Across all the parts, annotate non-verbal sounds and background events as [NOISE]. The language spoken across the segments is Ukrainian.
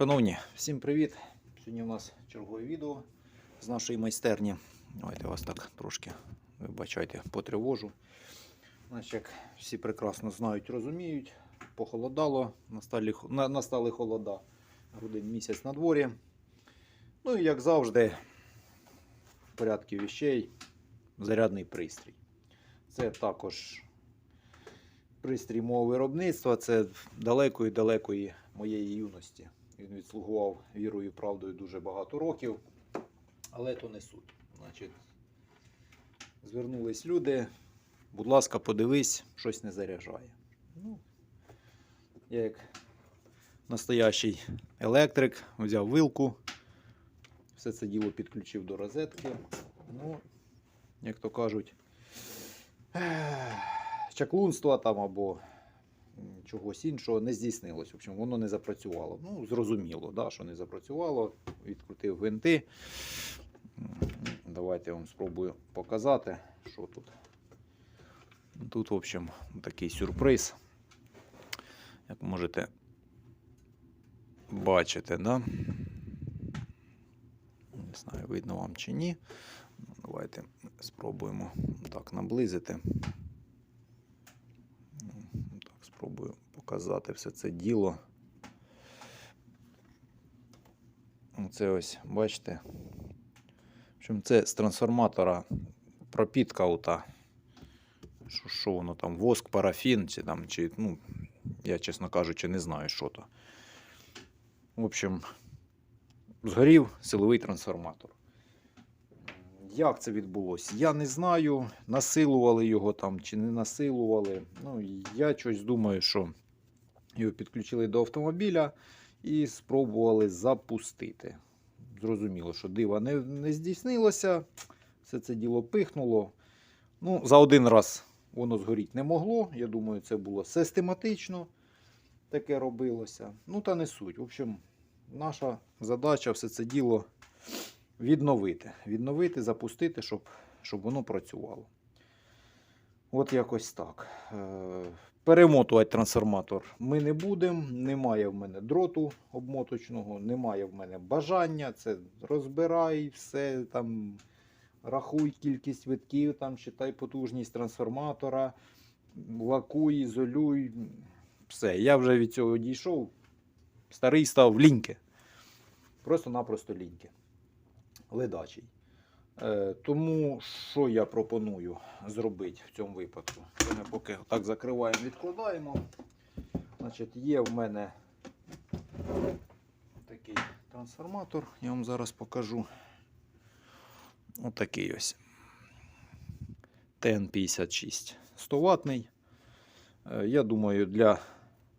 Шановні, всім привіт! Сьогодні у нас чергове відео з нашої майстерні. Давайте вас так трошки, вибачайте, потривожу. Значить, як всі прекрасно знають, розуміють, похолодало, настали, настали холода, грудень місяць на дворі. Ну і як завжди, в порядку віщей, зарядний пристрій. Це також пристрій мого виробництва, це далекої-далекої моєї юності. Він відслугував вірою і правдою дуже багато років, але то не суть. Значить, звернулись люди, будь ласка, подивись, щось не заряджає. Ну, я як настоящий електрик взяв вилку, все це діло підключив до розетки. Ну, як то кажуть, чаклунства там або чогось іншого не здійснилось. В общем, воно не запрацювало. Ну, зрозуміло, да, що не запрацювало. Відкрутив гвинти. Давайте я вам спробую показати, що тут. Тут, в общем, такий сюрприз. Як можете бачити, да? Не знаю, видно вам чи ні. Ну, Давайте спробуємо так наблизити. Ну, Так, спробую показати все це діло. Це ось, бачите. Це з трансформатора пропітка ота. Що, що воно там, воск, парафін, чи там, чи, ну, я, чесно кажучи, не знаю, що то. В общем, згорів силовий трансформатор. Як це відбулося? Я не знаю, насилували його там чи не насилували. Ну, я щось думаю, що його підключили до автомобіля і спробували запустити. Зрозуміло, що дива не, не здійснилося. Все це діло пихнуло. Ну, за один раз воно згоріти не могло. Я думаю, це було систематично. Таке робилося. Ну, та не суть. В общем, наша задача все це діло відновити. Відновити, запустити, щоб, щоб воно працювало. От якось так. Е, Перемотувати трансформатор ми не будемо. Немає в мене дроту обмоточного, немає в мене бажання. Це розбирай, все там. Рахуй кількість витків, там, читай потужність трансформатора, лакуй, ізолюй. Все, я вже від цього дійшов. Старий став ліньки. Просто-напросто ліньки. Ледачий. Е, тому що я пропоную зробити в цьому випадку? Ми поки так закриваємо, відкладаємо. Значить, є в мене такий трансформатор, я вам зараз покажу. Отакий ось. ТН56 100 ватний. Я думаю, для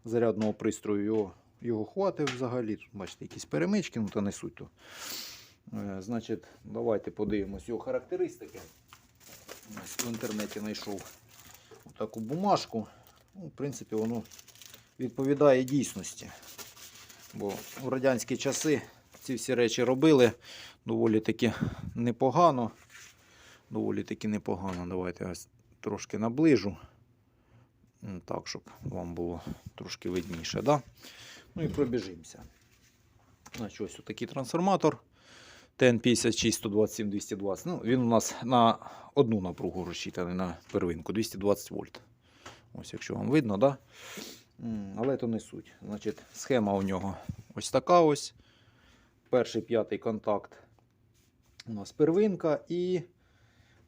зарядного пристрою його, його хватить взагалі. Тут, бачите, якісь перемички, ну то не суть то. Е, Значить, давайте подивимось його характеристики. Ось В інтернеті знайшов таку бумажку. Ну, в принципі, воно відповідає дійсності. Бо в радянські часи ці всі речі робили доволі таки непогано. Доволі таки непогано. Давайте я трошки наближу. Так, щоб вам було трошки видніше. Да? Ну і пробіжимося. Значить, ось такий трансформатор. ТН56 127 220. Ну, він у нас на одну напругу розчитаний на первинку 220 вольт. Ось, якщо вам видно, да? Але то не суть. Значить, схема у нього ось така ось. Перший п'ятий контакт у нас первинка. І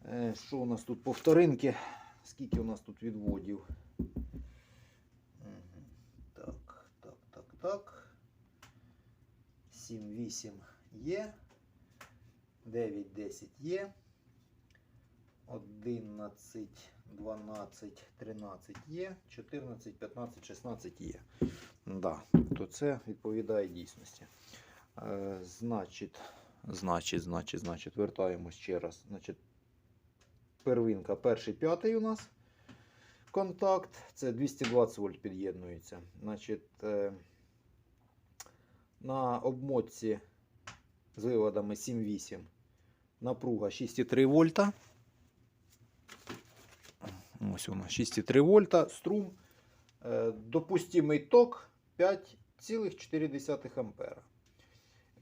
е, що у нас тут по вторинки? Скільки у нас тут відводів? Так, так, так, так. 7, 8 є. 9, 10 є. 11, 12, 13 є. 14, 15, 16 є. Да, то це відповідає дійсності. Е, значить, значить, значить, значить, вертаємось ще раз. Значить, первинка, перший п'ятий у нас контакт. Це 220 вольт під'єднується. Значить, е, на обмотці з виводами 7-8 напруга 6,3 вольта. Ось воно 6,3 вольта. Струм. Е, допустимий ток 5 3,4 ампера.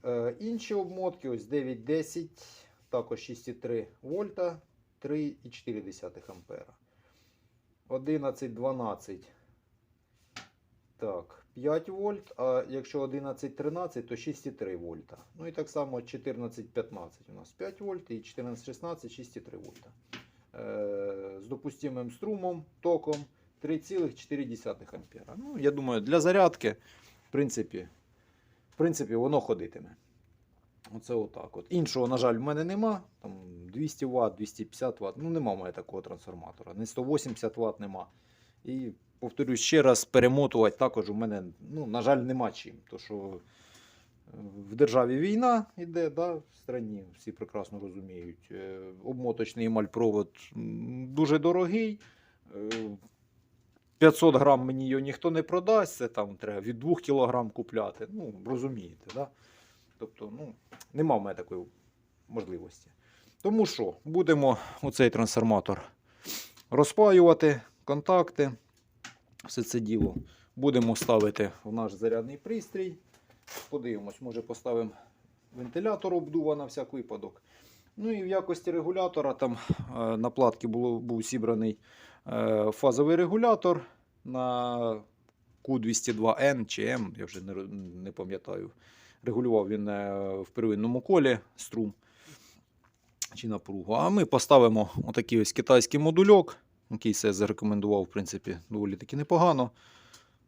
Е, інші обмотки ось 9,10, також 6,3 вольта, 3,4 ампера. 11,12. Так, 5 вольт, а якщо 11,13, то 6,3 вольта. Ну і так само 14,15 у нас 5 вольт і 14,16, 6,3 вольта. Е, з допустимим струмом, током 3,4 ампера. Ну, я думаю, для зарядки, в принципі, в принципі, воно ходитиме. Оце отак. От. Іншого, на жаль, в мене нема. Там 200 Вт, 250 Вт. Ну, нема в мене такого трансформатора. Не 180 Вт нема. І повторюсь ще раз, перемотувати також у мене, ну, на жаль, нема чим. То що е, в державі війна йде, да, в страні, всі прекрасно розуміють. Е, Обмоточний емальпровод дуже дорогий. Е, 500 грам мені його ніхто не продасть, це там треба від 2 кг купляти. Ну, розумієте, да? Тобто, ну, нема в мене такої можливості. Тому що будемо оцей трансформатор розпаювати, контакти, все це діло. Будемо ставити в наш зарядний пристрій. Подивимось, може поставимо вентилятор обдува на всяк випадок. Ну і в якості регулятора там е, на платці був зібраний е, фазовий регулятор на Q202N чи M, я вже не, не пам'ятаю. Регулював він е, в первинному колі струм чи напругу. А ми поставимо отакий ось китайський модульок, який себе зарекомендував, в принципі, доволі таки непогано.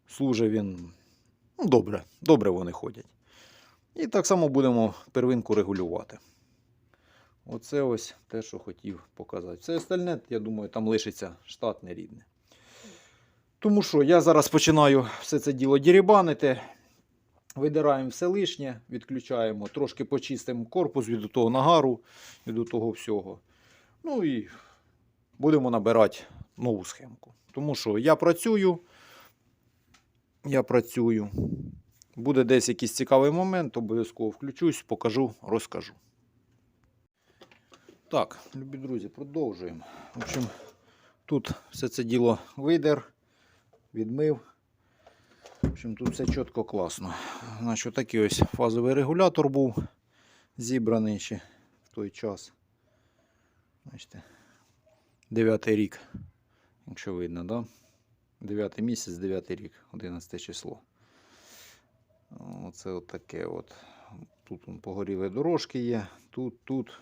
Служить він ну, добре, добре вони ходять. І так само будемо первинку регулювати. Оце ось те, що хотів показати. Все остальне, я думаю, там лишиться штатне рідне. Тому що я зараз починаю все це діло дірібанити. Видираємо все лишнє, відключаємо, трошки почистимо корпус від того нагару, від того всього. Ну і будемо набирати нову схемку. Тому що я працюю, я працюю. Буде десь якийсь цікавий момент, обов'язково включусь, покажу, розкажу. Так, любі друзі, продовжуємо. В общем, тут все це діло видер, відмив. В общем, тут все чітко класно. Значить, такий ось фазовий регулятор був зібраний ще в той час. Бачите, дев'ятий рік, якщо видно, да? Дев'ятий місяць, дев'ятий рік, 11 число. Оце от таке от. Тут погоріли дорожки є, тут, тут.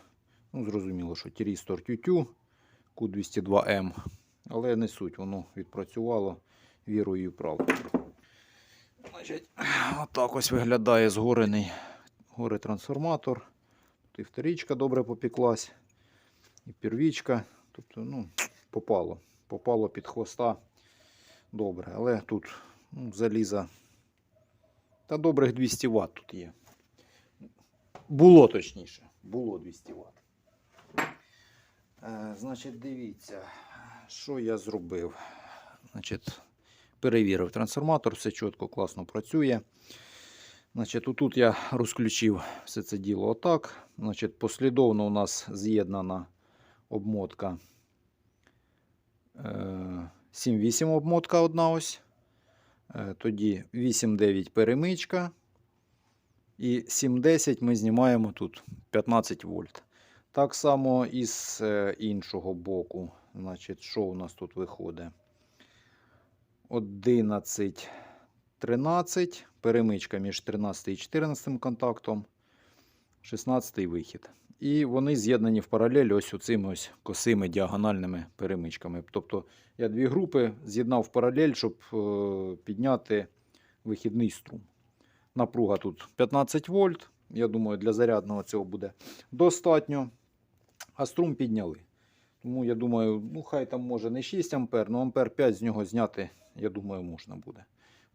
Ну, зрозуміло, що тірістор тютю Q202M. Але не суть, воно відпрацювало вірою і правдою. Значить, отак ось виглядає згорений горе трансформатор. Тут і вторічка добре попіклась, і первічка. Тобто, ну, попало. Попало під хвоста добре. Але тут ну, заліза. Та добрих 200 Вт тут є. Було точніше. Було 200 Вт. Е, значить, дивіться, що я зробив. Значить, перевірив трансформатор, все чітко, класно працює. Значить, тут я розключив все це діло отак. Значить, послідовно у нас з'єднана обмотка. Е, 7-8 обмотка одна ось. Е, Тоді 8-9 перемичка. І 7-10 ми знімаємо тут 15 вольт. Так само і з е, іншого боку. Значить, що у нас тут виходить? 11, 13. Перемичка між 13 і 14 контактом. 16 вихід. І вони з'єднані в паралель ось цими ось косими діагональними перемичками. Тобто я дві групи з'єднав в паралель, щоб е, підняти вихідний струм. Напруга тут 15 вольт. Я думаю, для зарядного цього буде достатньо. А струм підняли. Тому я думаю, ну хай там може не 6 ампер, але ампер 5 з нього зняти, я думаю, можна буде.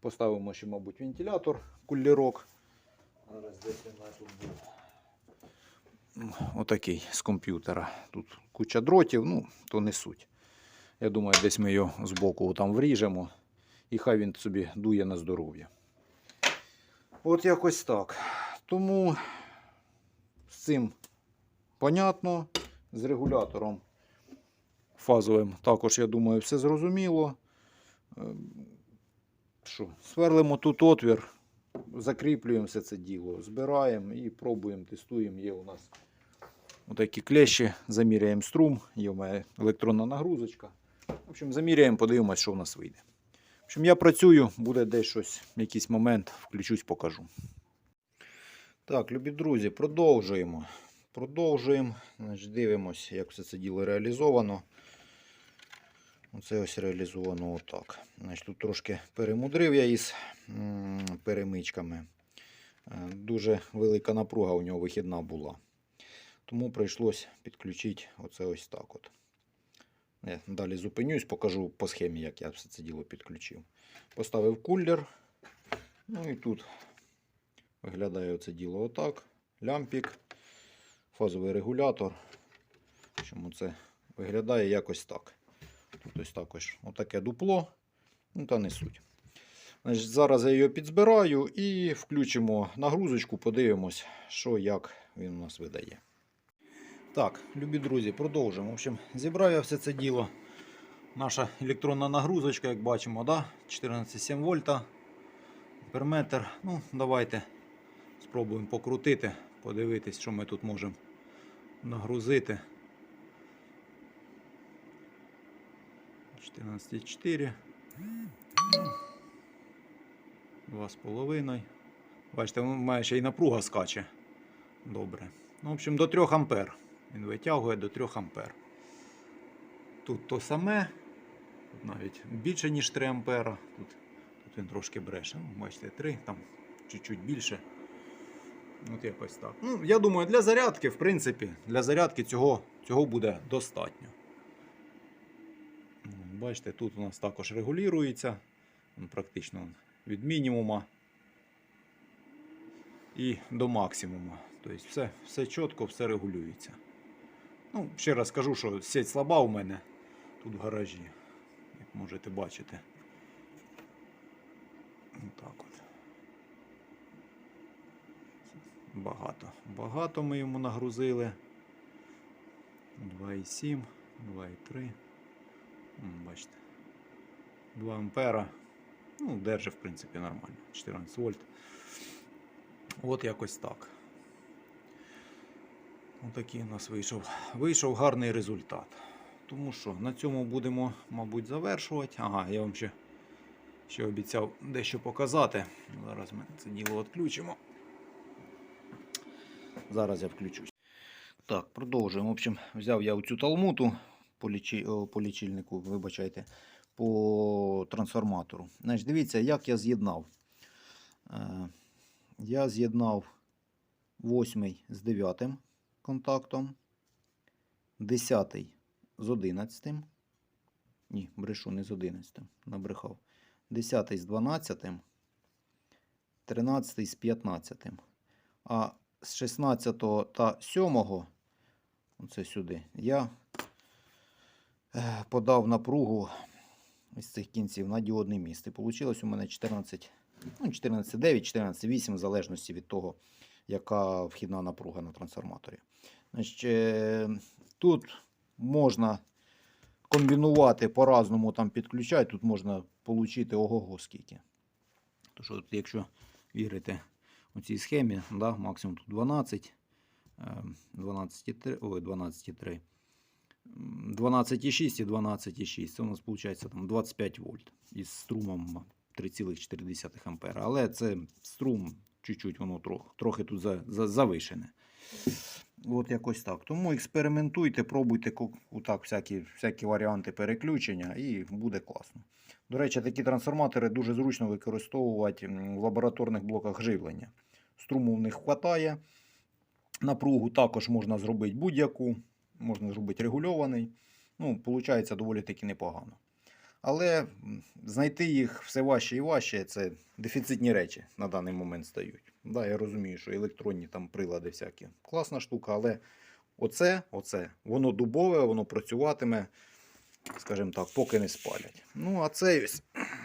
Поставимо ще, мабуть, вентилятор, кулірок. Зараз десь він тут був. Отакий з комп'ютера. Тут куча дротів, ну, то не суть. Я думаю, десь ми його збоку там вріжемо. І хай він собі дує на здоров'я. От якось так. Тому з цим понятно. З регулятором фазовим також, я думаю, все зрозуміло. Ем, Що, сверлимо тут отвір, закріплюємо все це діло, збираємо і пробуємо, тестуємо. Є у нас отакі клещі, заміряємо струм, є у мене електронна нагрузочка. В общем, заміряємо, подивимося, що в нас вийде. В общем, я працюю, буде десь щось, якийсь момент, включусь, покажу. Так, любі друзі, продовжуємо. Продовжуємо. Значить, дивимося, як все це діло реалізовано. Оце ось реалізовано отак. Значить, тут трошки перемудрив я із перемичками. Е, Дуже велика напруга у нього вихідна була. Тому прийшлось підключити оце ось так. от. Я далі зупинюсь, покажу по схемі, як я все це діло підключив. Поставив кулер. Ну і тут виглядає це діло отак. Лямпік, фазовий регулятор. Чому це виглядає якось так. Тут ось також отаке дупло. Ну та не суть. Значить, зараз я його підзбираю і включимо нагрузочку, подивимось, що як він у нас видає. Так, любі друзі, продовжимо. В общем, зібрав я все це діло. Наша електронна нагрузочка, як бачимо, да? 14,7 вольта. Перметр. Ну, давайте спробуємо покрутити, подивитись, що ми тут можемо нагрузити. 14,4. Два з половиною. Бачите, має ще й напруга скаче. Добре. Ну, в общем, до 3 ампер. Він витягує до 3 ампер. Тут то саме. Тут навіть більше, ніж 3 ампера. Тут, тут він трошки бреше. Ну, бачите, 3, там чуть-чуть більше. От якось так. Ну, я думаю, для зарядки, в принципі, для зарядки цього, цього буде достатньо. Ну, Бачите, тут у нас також регулюється. Практично від мінімума і до максимуму. Тобто все, все чітко, все регулюється. Ну, ще раз скажу, що сеть слаба у мене тут в гаражі. Як можете бачити. Отак от. Багато. Багато ми йому нагрузили. 2,7, 2,3. Бачите. 2 ампера. Ну, держи, в принципі, нормально. 14 вольт. От якось так. Отакий у нас вийшов. Вийшов гарний результат. Тому що на цьому будемо, мабуть, завершувати. Ага, я вам ще, ще обіцяв дещо показати. Зараз ми це діло відключимо. Зараз я включусь. Так, продовжуємо. В общем, взяв я оцю талмуту по, лічі... по лічильнику, вибачайте, по трансформатору. Значить, дивіться, як я з'єднав. Е, Я з'єднав 8 з 9 контактом, 10 з 11. Ні, брешу не з 11, набрехав. 10 з 12, 13 з 15. А з 16 та 7, оце сюди, я е, подав напругу із цих кінців на діодне місце. Получилось у мене 14, ну, 14,9, 14,8, в залежності від того, яка вхідна напруга на трансформаторі. Значить, е, тут можна комбінувати по-разному там підключати. Тут можна отримати ого-го скільки. То що, якщо вірити у цій схемі, да, максимум тут 12, е, 12,3, ой, 12,3. 12,6 і 12,6. Це у нас виходить там 25 вольт із струмом 3,4 ампера. Але це струм чуть-чуть воно трохи, трохи тут за, за, завишене. От якось так. Тому експериментуйте, пробуйте отак всякі, всякі варіанти переключення і буде класно. До речі, такі трансформатори дуже зручно використовувати в лабораторних блоках живлення. Струму в них вистачає. Напругу також можна зробити будь-яку, можна зробити регульований. Ну, виходить доволі таки непогано. Але знайти їх все важче і важче це дефіцитні речі на даний момент стають. Да, я розумію, що електронні там прилади всякі класна штука, але оце, оце, воно дубове, воно працюватиме, скажімо так, поки не спалять. Ну, а це ось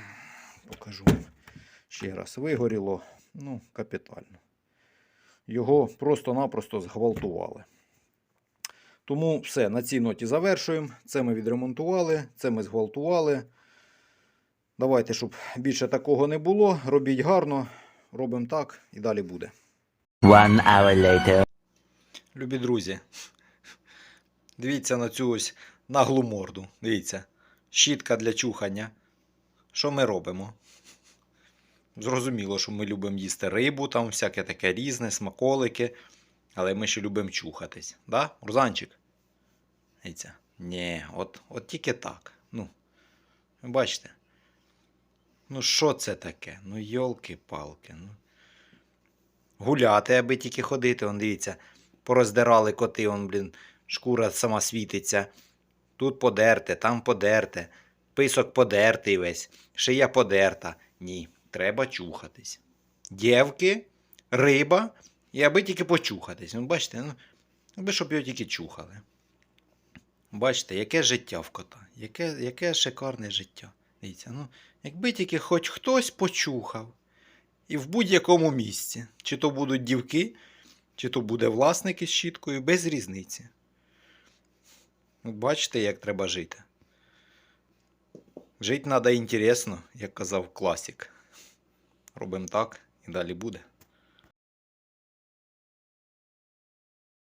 [CLEARS THROAT] покажу ще раз. Вигоріло, ну, капітально. Його просто-напросто зґвалтували. Тому все, на цій ноті завершуємо. Це ми відремонтували, це ми зґвалтували. Давайте, щоб більше такого не було. Робіть гарно, робимо так і далі буде. One hour later. Любі друзі, дивіться на цю ось наглу морду. Дивіться, щітка для чухання. Що ми робимо? Зрозуміло, що ми любимо їсти рибу, там всяке таке різне, смаколики, але ми ще любимо чухатись. Да, Урзанчик? Ні, от, от тільки так. Ну, бачите? Ну, що це таке? Ну, йолки-палки. Ну. Гуляти, аби тільки ходити, он дивіться пороздирали коти, он, блін, шкура сама світиться. Тут подерте, там подерте, писок подертий весь, шия подерта. Ні, треба чухатись. Дєвки, риба, і аби тільки почухатись. Ну, бачите, ну, аби щоб його тільки чухали. Бачите, яке життя в кота, яке, яке шикарне життя. Дивіться, ну, якби тільки хоч хтось почухав. І в будь-якому місці. Чи то будуть дівки, чи то буде власник із щіткою, без різниці. От бачите, як треба жити. Жити треба інтересно, як казав класик. Робимо так і далі буде.